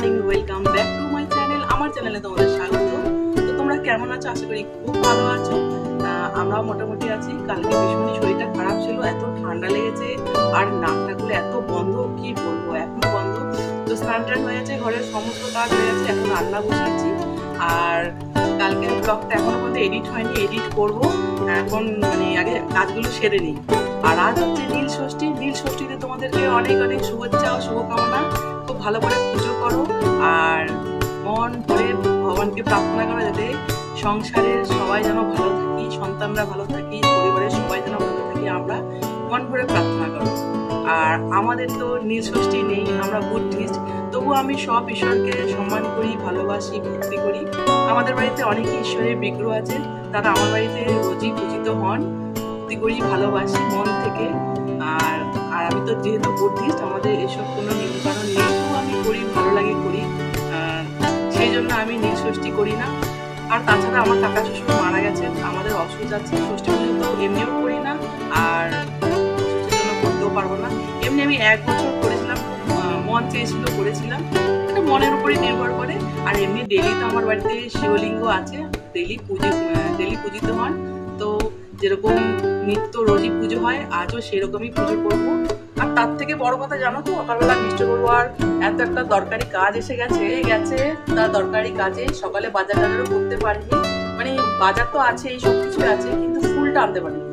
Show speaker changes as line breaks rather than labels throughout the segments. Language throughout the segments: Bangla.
Morning welcome back to my channel আমার চ্যানেলে তোমাদের স্বাগত। তো তোমরা কেমন আছো? আশা করি খুব ভালো আছো। আমরাও মোটামুটি আছি। কালকে ভীষণই শরীরটা খারাপ ছিল, এত ঠান্ডা লেগেছে, আর নাকটাগুলো এত বন্ধ, কি বলব, এখন বন্ধ। তো স্নান টান হয়েছে ঘরের সমস্ত কাজ হয়ে গেছে, এখন রান্না বসিয়েছি আর কালকে ব্লগটা এখনও পর্যন্ত এডিট হয়নি এডিট করব। এখন মানে আগে কাজগুলো সেরে নিই। আর আজ হচ্ছে নীল ষষ্ঠী। নীল ষষ্ঠীতে তোমাদেরকে অনেক অনেক শুভেচ্ছা ও শুভকামনা। খুব ভালো করে পুজো করো আর মন ভরে ভগবানকে প্রার্থনা করো যাতে সংসারের সবাই যেন ভালো থাকি, সন্তানরা ভালো থাকি, পরিবারের সবাই যেন ভালো থাকি, আমরা মন ভরে প্রার্থনা করো। আর আমাদের তো নীল ষষ্ঠী নেই, আমরা বুদ্ধিস্ট, তবু আমি সব ঈশ্বরকে সম্মান করি, ভালোবাসি, ভক্তি করি। আমাদের বাড়িতে অনেক ঈশ্বরের বিগ্রহ আছে, তারা আমার বাড়িতে রোজই পূজিত হন, ভক্তি করি, ভালোবাসি মন থেকে। আর আর আমি তো যেহেতু বুদ্ধিস্ট, আমাদের এসব কোনো ভালো লাগে করি সেই জন্য আমি নীল ষষ্ঠী করি না। আর তাছাড়া আমার কাকা শ্বশুর মারা গেছেন আমাদের অসুখ আছে ষষ্ঠী পুজো তো এমনিও করি না, আর করতেও পারব না। এমনি আমি এক বছর করেছিলাম মন চেয়েছিল করেছিলাম এটা মনের উপরে নির্ভর করে। আর এমনি ডেলি তো আমার বাড়িতে শিবলিঙ্গ আছে ডেলি পুজো ডেলি পূজিত হন। তো যেরকম নিত্য রোজই পুজো হয়, আজও সেরকমই পুজো করব। তার থেকে বড় কথা জানো তো সকালবেলা মিষ্টি আর এত একটা দরকারি কাজ এসে গেছে। গেছে। তার দরকারি কাজে সকালে বাজার টাজারও করতে পারিনি। মানে বাজার তো আছে এই সব কিছুই আছে কিন্তু ফুলটা আনতে পারিনি।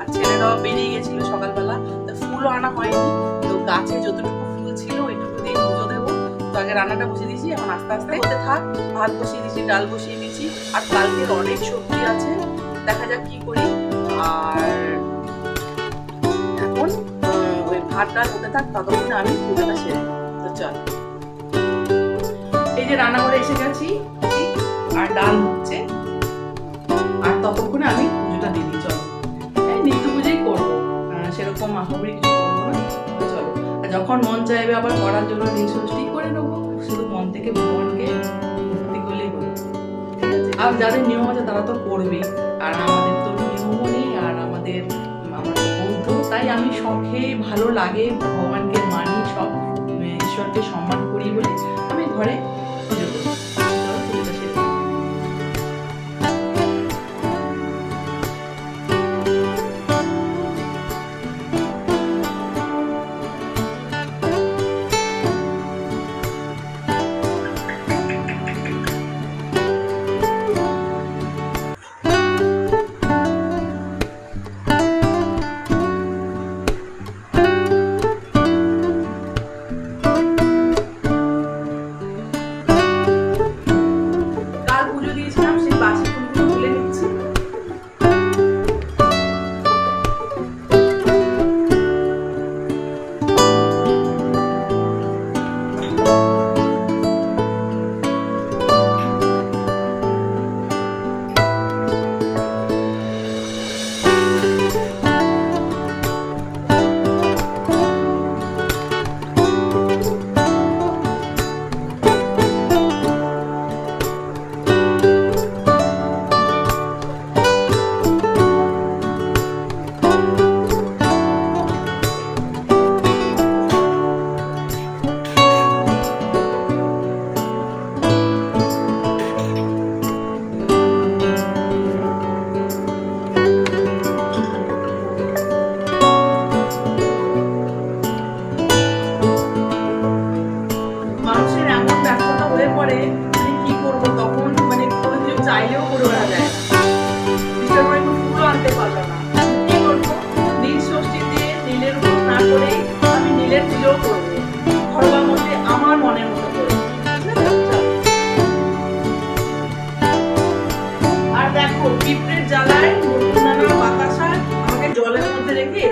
আর ছেলেরাও বেরিয়ে গেছিল সকালবেলা তো ফুলও আনা হয়নি। তো গাছে যতটুকু ফুল ছিল ওইটুকু দিয়ে পুজো দেবো। তো আগে রান্নাটা বসিয়ে দিয়েছি এখন আস্তে আস্তে হতে থাক। ভাত বসিয়ে দিয়েছি ডাল বসিয়ে দিয়েছি আর কালকের অনেক সবজি আছে। দেখা যাক কি করি। আর এখন ভাত হতে থাক, ততক্ষণে আমি পুজোটা সেরে তো চল। এই যে রান্নাঘরে এসে গেছি, আর ডাল হচ্ছে। আর ততক্ষণে আমি পুজোটা দিয়ে দিই, চলো। নিত্য পুজোই করব। সেরকম মাহাবরি কিছু করব না। চলো। আর যখন মন চাইবে আবার করার জন্য নীল ষষ্ঠী করে নেব। শুধু মন থেকে ভগবানকে ভক্তি করলেই হলো আর যাদের নিয়ম আছে তারা তো করবেই। আর আমাদের তো নিয়মও নেই, আর আমাদের তাই আমি শখে ভালো লাগে ভগবানকে মানি সব ঈশ্বরকে সম্মান করি বলে আমি ঘরে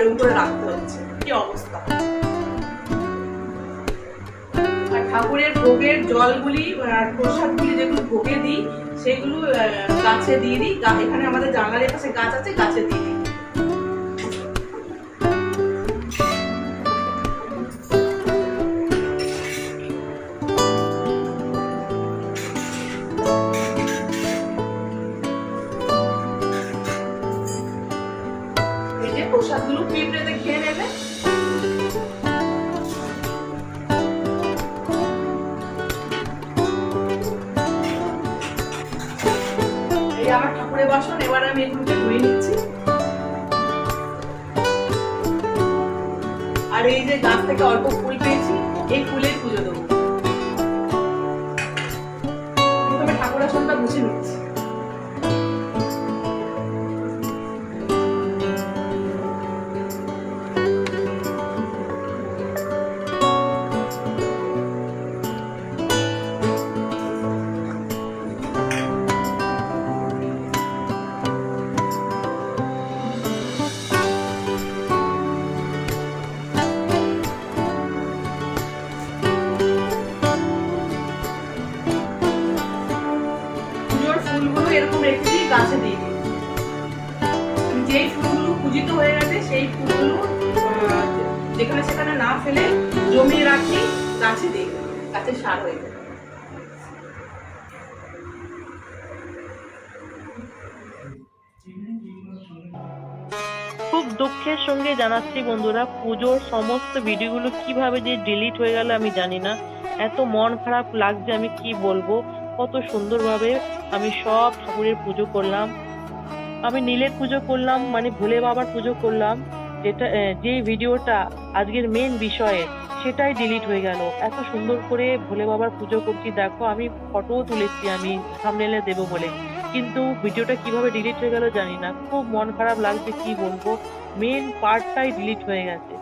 এরকম করে রাখতে হচ্ছে। কি অবস্থা? ঠাকুরের ভোগের জলগুলি, আর প্রসাদগুলি যেগুলো ভোগে দিই, সেগুলো গাছে দিয়ে দিই। এখানে আমাদের জানলার পাশে গাছ আছে, গাছে দিয়ে দিই। আমার ঠাকুরের বাসন, এবার আমি এগুলোকে ধুয়ে নিচ্ছি। আর এই যে গাছ থেকে অল্প ফুল পেয়েছি, এই ফুলের পুজো দেবো। প্রথমে ঠাকুর আসনটা বুঝে নিচ্ছি। গাছে দিয়ে দিই। যেই ফুলগুলো পূজিত হয়ে গেছে, সেই ফুলগুলো যেখানে সেখানে না ফেলে জমিয়ে রাখি, গাছে দিই। গাছে সার হয়ে যায়।
খুব দুঃখের সঙ্গে জানাচ্ছি বন্ধুরা, পুজোর সমস্ত ভিডিওগুলো কীভাবে যে ডিলিট হয়ে গেল আমি জানি না। এত মন খারাপ লাগছে আমি কি বলব? কত সুন্দরভাবে আমি সব ঠাকুরের পুজো করলাম। আমি নীলের পুজো করলাম মানে ভোলে বাবার পুজো করলাম। যেটা যে ভিডিওটা আজকের মেন বিষয়ে, সেটাই ডিলিট হয়ে গেল। এত সুন্দর করে ভোলে বাবার পুজো করছি, দেখো আমি ফটোও তুলেছি আমি সামনেলে দেবো বলে। কিন্তু ভিডিওটা কীভাবে ডিলিট হয়ে গেল জানি না। খুব মন খারাপ লাগছে, কি বলব? মেন পার্টটাই ডিলিট হয়ে গেছে।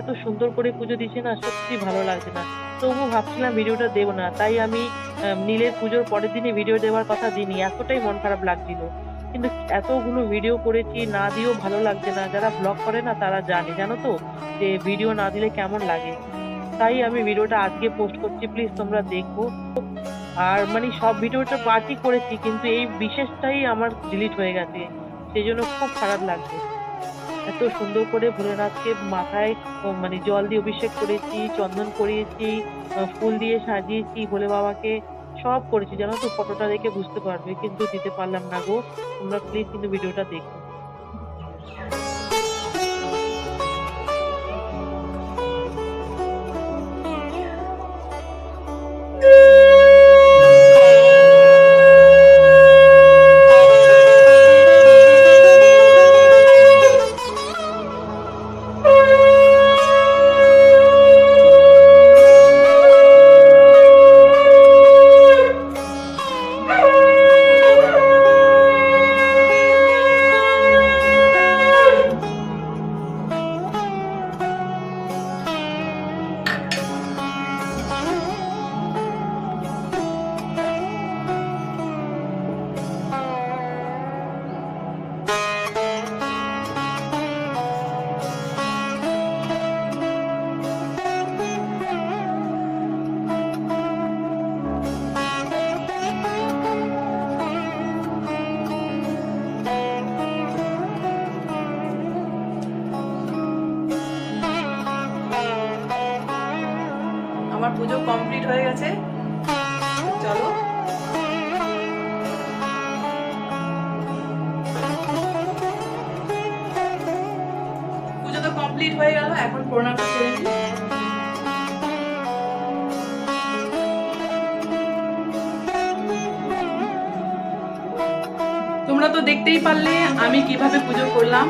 এত সুন্দর করে পুজো দিচ্ছে না, সত্যি ভালো লাগছে না। তবু ভাবছিলাম ভিডিওটা দেবো না, তাই আমি নীলের পুজোর পরের দিনে ভিডিও দেওয়ার কথা দিইনি, এতটাই মন খারাপ লাগছিল। কিন্তু এতগুলো ভিডিও করেছি, না দিয়েও ভালো লাগছে না, যারা ব্লগ করে না তারা জানে, জানো তো, যে ভিডিও না দিলে কেমন লাগে। তাই আমি ভিডিওটা আজকে পোস্ট করছি প্লিজ তোমরা দেখো। আর মানে সব ভিডিওটা পার্টি করেছি, কিন্তু এই বিশেষটাই আমার ডিলিট হয়ে গেছে, সেই জন্য খুব খারাপ লাগছে। এত সুন্দর করে ভোলেনাথকে মাথায় মানে জল দিয়ে অভিষেক করেছি, চন্দন করিয়েছি ফুল দিয়ে সাজিয়েছি ভোলে বাবাকে, সব করেছি। জানো তো ফটোটা দেখে বুঝতে পারবে, কিন্তু দিতে পারলাম না গো। তোমরা প্লিজ কিন্তু ভিডিওটা দেখো।
আমার পুজো কমপ্লিট হয়ে গেছে। চলো। পুজো তো কমপ্লিট হয়ে গেল, এখন নিই। তোমরা তো দেখতেই পারলে, আমি কীভাবে পুজো করলাম।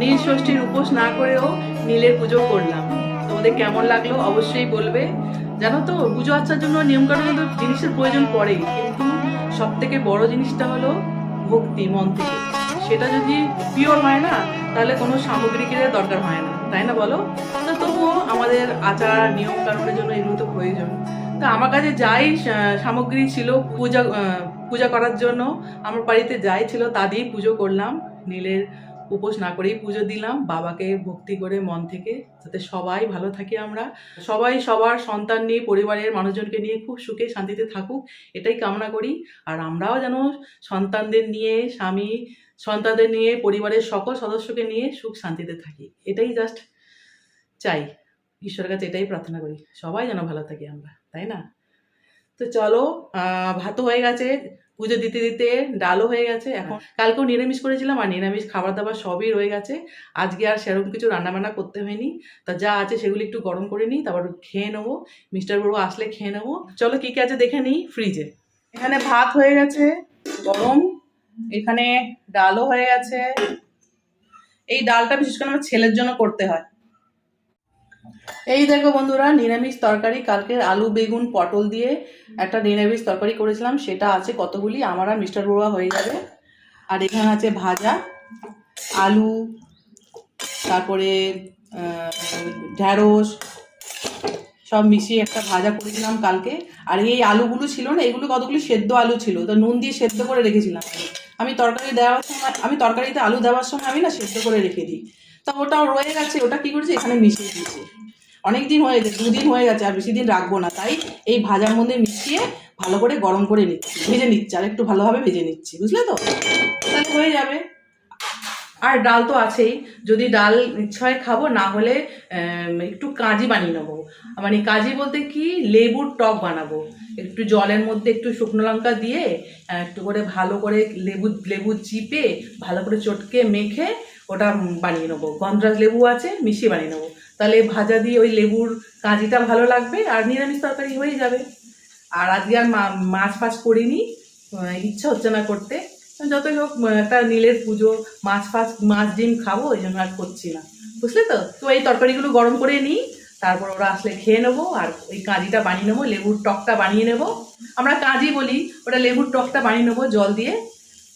নীল ষষ্ঠীর উপোস না করেও নীলের পুজো করলাম। তোমাদের কেমন লাগল অবশ্যই বলবে। জানো তো, পুজো আচ্ছার জন্য নিয়মকানুন তো জিনিসের প্রয়োজন পড়েই, কিন্তু সব থেকে বড় জিনিসটা হলো ভক্তি, মন থেকে। সেটা যদি পিওর হয় না, তাহলে কোনো সামগ্রিকের দরকার হয় না, তাই না বলো? তো তবুও আমাদের আচার নিয়ম কানুনের জন্য এগুলো তো প্রয়োজন। তা আমার কাছে যাই সামগ্রী ছিল পূজা পূজা করার জন্য, আমার বাড়িতে যাই ছিল, তা দিয়েই পুজো করলাম, নীলের উপোস না করেই পুজো দিলাম। বাবাকে ভক্তি করে মন থেকে যাতে সবাই ভালো থাকি আমরা। সবাই সবার সন্তান নিয়ে, পরিবারের মানুষজনকে নিয়ে খুব সুখে শান্তিতে থাকুক, এটাই কামনা করি। আর আমরাও যেন সন্তানদের নিয়ে, স্বামী সন্তানদের নিয়ে, পরিবারের সকল সদস্যকে নিয়ে সুখ শান্তিতে থাকি। এটাই জাস্ট চাই। ঈশ্বরের কাছে এটাই প্রার্থনা করি। সবাই যেন ভালো থাকি আমরা, তাই না? তো চলো ভাতও হয়ে গেছে। পুজো দিতে দিতে ডালও হয়ে গেছে এখন কালকেও নিরামিষ করেছিলাম আর নিরামিষ খাবার দাবার সবই রয়ে গেছে। আজকে আর সেরকম কিছু রান্নাবান্না করতে হয়নি। তা যা আছে সেগুলি একটু গরম করে নিই তারপর খেয়ে নেব। মিস্টার বড়ু আসলে খেয়ে নেব। চলো কী কী আছে দেখে নিই ফ্রিজে এখানে ভাত হয়ে গেছে গরম। এখানে ডালও হয়ে গেছে। এই ডালটা বিশেষ করে আমার ছেলের জন্য করতে হয়। এই দেখো বন্ধুরা, নিরামিষ তরকারি কালকের আলু, বেগুন, পটল দিয়ে একটা নিরামিষ তরকারি করেছিলাম, সেটা আছে কতগুলি, আমার আর মিস্টার বড়ুয়া হয়ে যাবে। আর এখানে আছে ভাজা, আলু, তারপরে ঢ্যাঁড়স, সব মিশিয়ে একটা ভাজা করেছিলাম কালকে। আর এই আলুগুলো ছিল না, এগুলো কতগুলি সেদ্ধ আলু ছিল, তো নুন দিয়ে সেদ্ধ করে রেখেছিলাম আমি। তরকারি দেওয়ার সময়, আমি তরকারিতে আলু দেওয়ার সময় আমি না সেদ্ধ করে রেখে দিই। তা ওটাও রয়ে গেছে, ওটা কি করেছি? এখানে মিশিয়ে দিয়েছি। অনেক দিন হয়ে গেছে, দুদিন হয়ে গেছে, আর বেশি দিন রাখব না। তাই এই ভাজার মধ্যে মিশিয়ে ভালো করে গরম করে নিচ্ছি, ভেজে নিচ্ছি, আর একটু ভালোভাবে ভেজে নিচ্ছি, বুঝলে তো? তাহলে হয়ে যাবে। আর ডাল তো আছেই, যদি ডাল ইচ্ছা খাব, না হলে একটু কাজি বানিয়ে নেব। মানে কাজি বলতে কি, লেবুর টক বানাবো। একটু জলের মধ্যে একটু শুকনো লঙ্কা দিয়ে একটু করে ভালো করে লেবু লেবু চিপে ভালো করে চটকে মেখে ওটা বানিয়ে নেব। গন্ধরাজ লেবু আছে, মিশিয়ে বানিয়ে নেব। তাহলে ভাজা দিয়ে ওই লেবুর কাজিটা ভালো লাগবে আর নিরামিষ তরকারি হয়ে যাবে। আর আজকে আর মাছ ফাছ করিনি ইচ্ছা হচ্ছে না করতে। যতই হোক একটা নীলের পুজো, মাছ ফাছ, মাছ ডিম খাব, ওই জন্য আর করছি না। বুঝলে তো? তো এই তরকারিগুলো গরম করে নিই, তারপর ওরা আসলে খেয়ে নেব, আর ওই কাঁজিটা বানিয়ে নেব, লেবুর টকটা বানিয়ে নেব। আমরা কাঁজি বলি, ওটা লেবুর টকটা বানিয়ে নেব জল দিয়ে।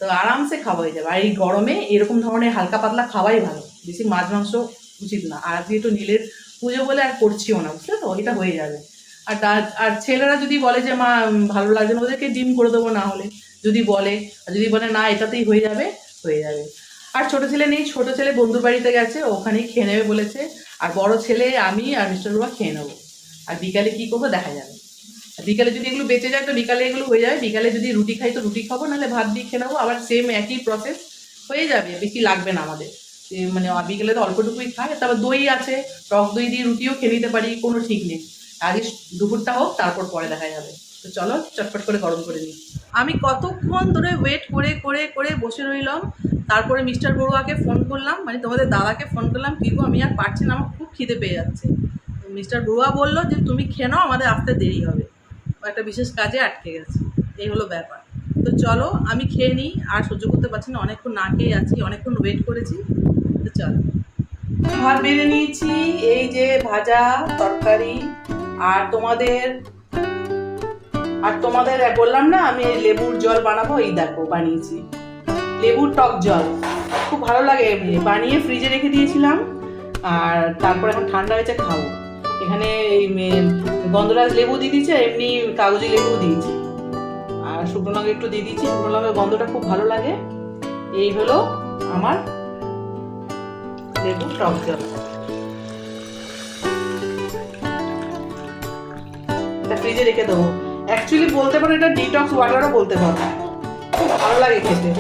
তো আরামসে খাওয়া হয়ে যাবে। আর এই গরমে এরকম ধরনের হালকা পাতলা খাওয়াই ভালো। বেশি মাছ মাংস উচিত না। আর আজকে একটু নীলের পুজো বলে আর করছিও না, বুঝলে তো? এটা হয়ে যাবে। আর তার- আর ছেলেরা যদি বলে যে, মা ভালো লাগছে না, ওদেরকে ডিম করে দেবো না হলে। যদি বলে, আর যদি বলে, না, এটাতেই হয়ে যাবে হয়ে যাবে। আর ছোট ছেলে নেই, ছোট ছেলে বন্ধুর বাড়িতে গেছে, ওখানেই খেয়ে নেবে বলেছে। আর বড় ছেলে, আমি আর মিস্টার রুবা খেয়ে নেব। আর বিকালে কি করব দেখা যাবে। বিকালে যদি এগুলো বেঁচে যায়, তো বিকালে এগুলো হয়ে যাবে। বিকালে যদি রুটি খাই, তো রুটি খাব, নাহলে ভাত দিয়ে খেয়ে নেব। আবার সেম একই প্রসেস হয়ে যাবে, বেশি লাগবে না আমাদের। মানে বিকেলে তো অল্পটুকুই খাই, তারপর দই আছে, টক দই দিয়ে রুটিও খেয়ে নিতে পারি, কোনো ঠিক নেই। আগে দুপুরটা হোক, তারপর পরে দেখা যাবে। তো চলো, চটপট করে গরম করে নিই। আমি কতক্ষণ ধরে ওয়েট করে করে করে বসে রইলাম, তারপরে মিস্টার বড়ুয়াকে ফোন করলাম মানে তোমাদের দাদাকে ফোন করলাম, কি আমি আর পারছি না, আমার খুব খিদে পেয়ে যাচ্ছে। মিস্টার বড়ুয়া বলল যে, তুমি খেয়ে নাও, আমাদের আসতে দেরি হবে। একটা বিশেষ কাজে আটকে গেছে। এই হলো ব্যাপার। তো চলো, আমি খেয়ে নিই, আর সহ্য করতে পারছি না, অনেকক্ষণ না খেয়ে আছি, অনেকক্ষণ ওয়েট করেছি। চলো ভাত বেড়ে নিয়েছি, এই যে ভাজা তরকারি, আর তোমাদের আর তোমাদের বললাম না, আমি লেবুর জল বানাবো, এই দেখো বানিয়েছি। লেবুর টক জল। খুব ভালো লাগে, বানিয়ে ফ্রিজে রেখে দিয়েছিলাম, আর তারপর এখন ঠান্ডা হয়েছে, খাব। এখানে গন্ধরাজ লেবু দিয়ে দিয়েছে এমনি কাগজি লেবু দিয়েছি। আর শুকনো একটু দিয়ে দিয়েছি, শুকনো গন্ধটা খুব ভালো লাগে। এই হলো আমার লেবু, টক জল। এটা ফ্রিজে রেখে দেবো। অ্যাকচুয়ালি বলতে পারো, এটা ডিটক্স ওয়াটারও বলতে পারো। খুব ভালো লাগে খেতে।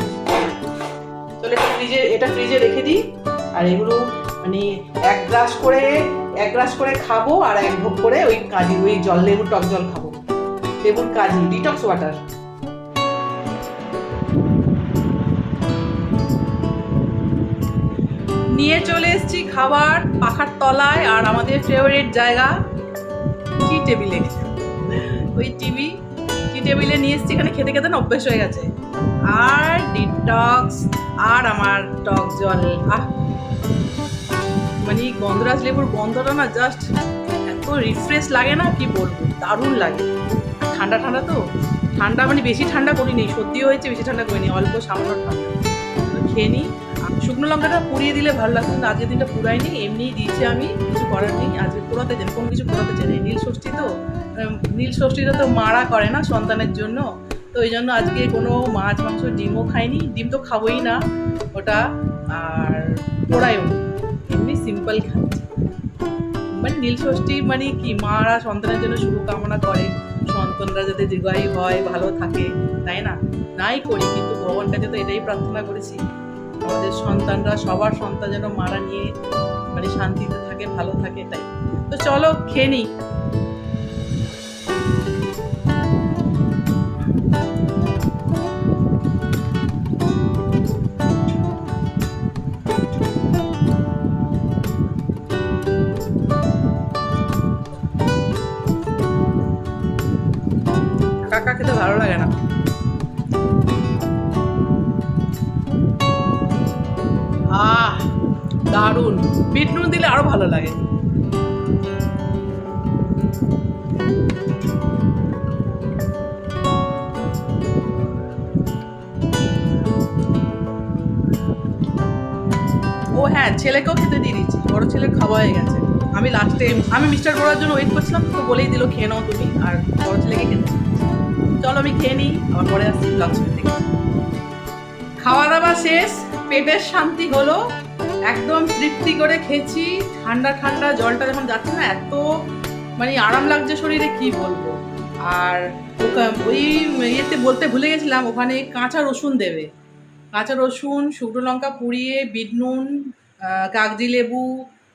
চলো এটা ফ্রিজে এটা ফ্রিজে রেখে দিই। আর এগুলো মানে এক গ্লাস করে, এক গ্লাস করে খাব আর এক ভোগ করে ওই কাজি, ওই জল, লেবুর টক জল খাব। লেবুর কাজি ডিটক্স ওয়াটার নিয়ে চলে এসেছি খাবার পাখার তলায় আর আমাদের ফেভারিট জায়গা টি টেবিলে ওই টিভি টি টেবিলে নিয়ে এসেছি, এখানে খেতে খেতে না অভ্যেস হয়ে গেছে। আর ডিটক্স আর আমার টক জল। আহ! মানে গন্ধরাজ লেবুর গন্ধটা না জাস্ট এত রিফ্রেশ লাগে না, কি বলব? দারুণ লাগে। ঠান্ডা ঠান্ডা তো? ঠান্ডা মানে বেশি ঠান্ডা করিনি সত্যিও হয়েছে, বেশি ঠান্ডা করিনি, অল্প সামান্য ঠান্ডা। খেয়ে নিই। শুকনো লঙ্কাটা পুড়িয়ে দিলে ভালো লাগতো, কিন্তু আজকের দিনটা পুরাইনি এমনিই দিয়েছি আমি, কিছু করার নেই, আজকে পোড়াতে চাই কোনো কিছু পোড়াতে চাই। নীল ষষ্ঠী তো নীল ষষ্ঠীটা তো মারা করে না সন্তানের জন্য, তো ওই জন্য আজকে কোনো মাছ, মাংস, ডিমও খাইনি, ডিম তো খাবোই না ওটা, আর পোড়াইও নি। এমনি সিম্পল খাচ্ছি মানে নীল ষষ্ঠী মানে কি, মারা সন্তানের জন্য শুভকামনা করে, সন্তানরা যাতে দীর্ঘায়ু হয়, ভালো থাকে, তাই না নাই করি, কিন্তু ভগবানটা তো এটাই প্রার্থনা করেছি আমাদের সন্তানরা, সবার সন্তান যেন মারা নিয়ে মানে শান্তিতে থাকে, ভালো থাকে, তাই। তো চলো, খেয়ে নিই। দারুণ। বিট নুন দিলে আরও ভালো লাগে। ও হ্যাঁ ছেলেকেও খেতে দিয়ে দিচ্ছি। বড় ছেলের খাওয়া হয়ে গেছে। আমি লাস্টে আমি মিস্টার করার জন্য ওয়েট করছিলাম, তো বলেই দিল, খেয়ে নাও তুমি, আর বড় ছেলেকে খেতে চলো আমি খেয়ে নিই, আবার পরে আসছি ব্লগ খাওয়া দাওয়া শেষ, পেটের শান্তি হলো। একদম তৃপ্তি করে খেয়েছি। ঠান্ডা ঠান্ডা জলটা যখন যাচ্ছে না, এত মানে আরাম লাগছে শরীরে, কি বলব? আর ওই ইয়েতে বলতে ভুলে গেছিলাম, ওখানে কাঁচা রসুন দেবে। কাঁচা রসুন, শুকনো লঙ্কা পুড়িয়ে, বিট নুন কাগজি লেবু,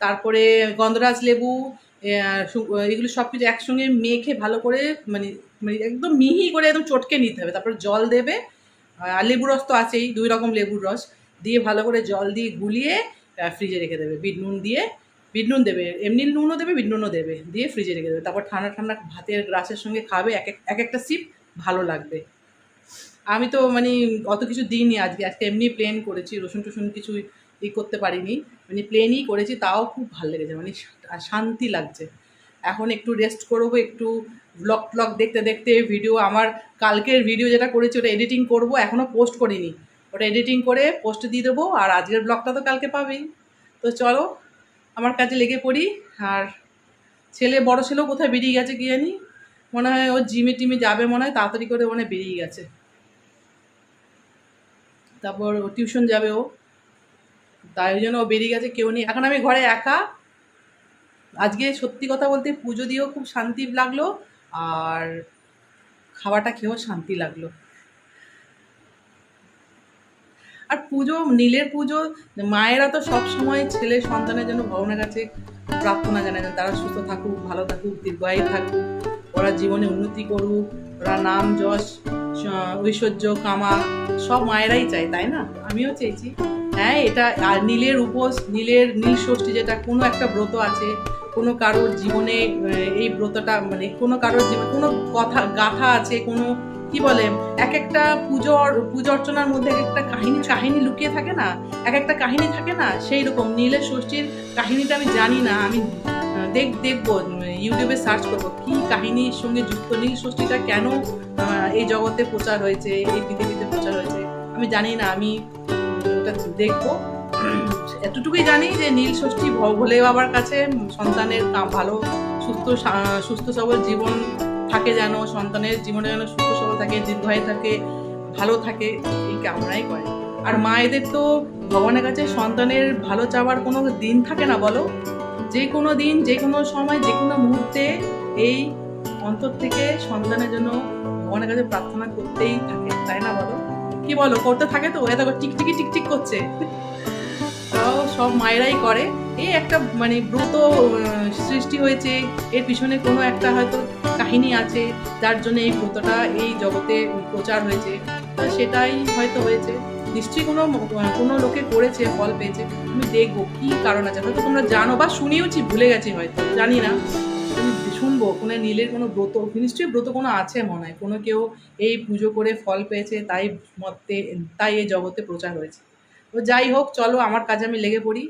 তারপরে গন্ধরাজ লেবু এগুলো সব কিছু একসঙ্গে মেখে ভালো করে মানে মানে একদম মিহি করে একদম চটকে নিতে হবে। তারপর জল দেবে, আর লেবু রস তো আছেই, দুই রকম লেবুর রস। দিয়ে ভালো করে জল দিয়ে গুলিয়ে ফ্রিজে রেখে দেবে। বিট নুন দিয়ে, বিট নুন দেবে। এমনি নুনও দেবে, বিট নুনও দেবে। দিয়ে ফ্রিজে রেখে দেবে। তারপর ঠান্ডা ঠান্ডা ভাতের গ্রাসের সঙ্গে খাবে। এক এক এক একটা সিপ ভালো লাগবে। আমি তো মানে অত কিছু দিইনি আজকে। আজকে এমনি প্লেন করেছি। রসুন টসুন কিছু ই করতে পারিনি। মানে প্লেনই করেছি, তাও খুব ভালো লেগেছে। মানে শান্তি লাগছে। এখন একটু রেস্ট করব, একটু ব্লগ ট্লগ দেখতে দেখতে ভিডিও আমার কালকের ভিডিও যেটা করেছি, ওটা এডিটিং করব। এখনও পোস্ট করিনি। ওটা এডিটিং করে পোস্ট দিয়ে দেবো, আর আজকের ব্লগটা তো কালকে পাবেই। তো চলো, আমার কাজে লেগে পড়ি, আর ছেলে বড় ছেলেও কোথায় বেরিয়ে গেছে কি জানি? মনে হয় ও জিমে টিমে যাবে, মনে হয় তাড়াতাড়ি করে মনে বেরিয়ে গেছে। তারপর ও টিউশন যাবে ও। তাই ওই জন্য ও বেরিয়ে গেছে, কেউ নেই। এখন আমি ঘরে একা। আজকে সত্যি কথা বলতে পুজো দিয়েও খুব শান্তি লাগল, আর খাওয়াটা খেয়েও শান্তি লাগল। আর পুজো, নীলের পুজো, মায়েরা তো সব সময় ছেলে সন্তানের জন্য ভগবানের কাছে প্রার্থনা জানায় তারা সুস্থ থাকুক, ভালো থাকুক, দীর্ঘায়ু থাকুক, ওরা জীবনে উন্নতি করুক, ওরা নাম যশ ঐশ্বর্য, কামা, সব মায়েরাই চায়, তাই না? আমিও চেয়েছি। হ্যাঁ এটা আর নীলের উপোস, নীলের নীল ষষ্ঠী যেটা, কোনো একটা ব্রত আছে, কোনো কারোর জীবনে এই ব্রতটা মানে কোনো কারোর জীবনে, কোনো কথা, গাথা আছে, কোনো কি বলে, এক একটা পুজোর পুজো অর্চনার মধ্যে এক একটা কাহিনী কাহিনী লুকিয়ে থাকে না, এক একটা কাহিনী থাকে না, সেই রকম নীলের ষষ্ঠীর কাহিনীটা আমি জানি না, আমি দেখ, দেখব, ইউটিউবে সার্চ করব, কি কাহিনীর সঙ্গে যুক্ত, নীল ষষ্ঠীটা কেন এই জগতে প্রচার হয়েছে, এই পৃথিবীতে প্রচার হয়েছে, আমি জানি না, আমি ওটা দেখব। এতটুকুই জানি যে নীল ষষ্ঠী ভোলে বাবার কাছে সন্তানের ভালো, সুস্থ সুস্থ সবল জীবন থাকে যেন, সন্তানের জীবনে যেন সুস্থ থাকে দীর্ঘায়ু থাকে, ভালো থাকে, এই কামনাই করে। আর মায়েদের তো ভগবানের কাছে সন্তানের ভালো চাওয়ার কোনো দিন থাকে না, বলো? যে কোনো দিন, যে কোনো সময়, যে কোনো মুহূর্তে এই অন্তর থেকে সন্তানের জন্য ভগবানের কাছে প্রার্থনা করতেই থাকে, তাই না বলো? কি বলো, করতে থাকে তো? এত টিকটিকি, টিকটিক করছে। সব মায়েরাই করে। এই একটা মানে ব্রত সৃষ্টি হয়েছে। এর পিছনে কোনো একটা হয়তো কাহিনী আছে, যার জন্য এই ব্রতটা, এই জগতে প্রচার হয়েছে। সেটাই হয়তো হয়েছে। নিশ্চয়ই কোনো কোনো লোকে করেছে, ফল পেয়েছে। আমি দেখব কি কারণ আছে। হয়তো তোমরা জানো বা শুনেওছি, ভুলে গেছি হয়তো, জানি না। শুনব, কোনো নীলের কোনো ব্রত, নিশ্চয়ই ব্রত কোনো আছে মনে হয়। কোনো কেউ এই পুজো করে ফল পেয়েছে, তাই মতে, তাই এই জগতে প্রচার হয়েছে। তো যাই হোক, চলো, আমার কাজে আমি লেগে পড়ি।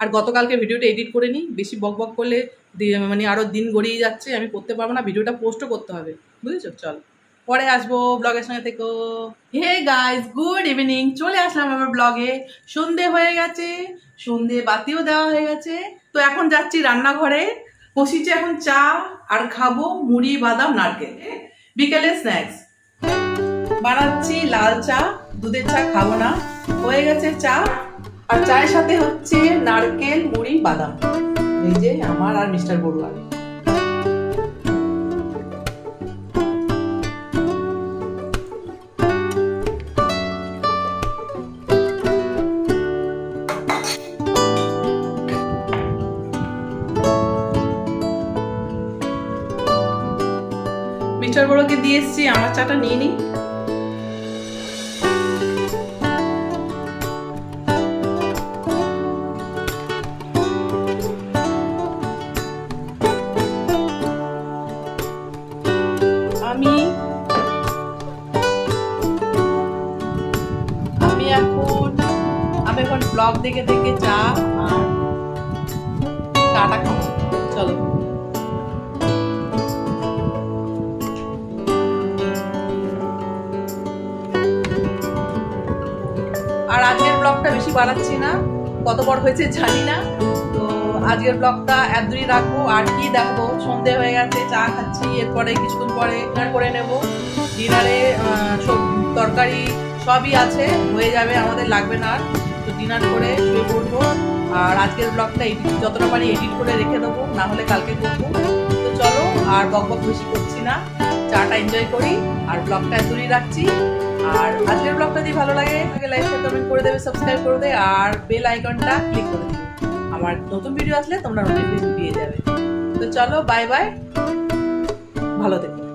আর গতকালকে ভিডিওটা এডিট করে নিই। বেশি বক বক করলে মানে আরও দিন গড়িয়ে যাচ্ছে, আমি করতে পারব না। ভিডিওটা পোস্টও করতে হবে। বুঝেছ? চল। পরে আসব ব্লগের সঙ্গে থেকো। হে গাইস গুড ইভিনিং চলে আসলাম আমার ব্লগে সন্ধে হয়ে গেছে। সন্ধে বাতিও দেওয়া হয়ে গেছে। তো এখন যাচ্ছি রান্নাঘরে। বসিছে এখন চা আর খাব মুড়ি, বাদাম, নারকেল বিকেলে স্ন্যাক্স বানাচ্ছি লাল চা। দুধের চা খাব না। হয়ে গেছে চা। আর চায়ের সাথে হচ্ছে নারকেল, মুড়ি, বাদাম। এই যে আমার আর মিস্টার বড়ুয়ার মিস্টার বড়কে দিয়ে এসছি, আমার চাটা নিয়ে নিই। ব্লগ দেখে দেখে চা আর চাটা খাব। চলো। আর আজকের ব্লগটা বেশি বাড়াচ্ছি না, কত বড় হয়েছে জানি না। তো আজকের ব্লগটা এতদূরই রাখব, আর কি দেখব? সন্ধে হয়ে গেছে, চা খাচ্ছি, এরপরে কিছুক্ষণ পরে ডিনার করে নেব। ডিনারে সব তরকারি সবই আছে, হয়ে যাবে, আমাদের লাগবে না আর। ডিনার করে শুয়ে পড়ব। আর আজকের ব্লগটা এডিট যতটা পারি এডিট করে রেখে দেবো, না হলে কালকে করব। তো চলো, আর বক বক বেশি করছি না। চাটা এনজয় করি, আর ব্লগটা এতদূরই রাখছি। আর আজকের ব্লগটা যদি ভালো লাগে লাইক শেয়ার কমেন্ট করে দেবে সাবস্ক্রাইব করে দেবে আর বেল আইকনটা ক্লিক করে দেবে। আমার নতুন ভিডিও আসলে তোমরা নোটিফিকেশন পেয়ে যাবে। তো চলো বাই বাই ভালো থেকো।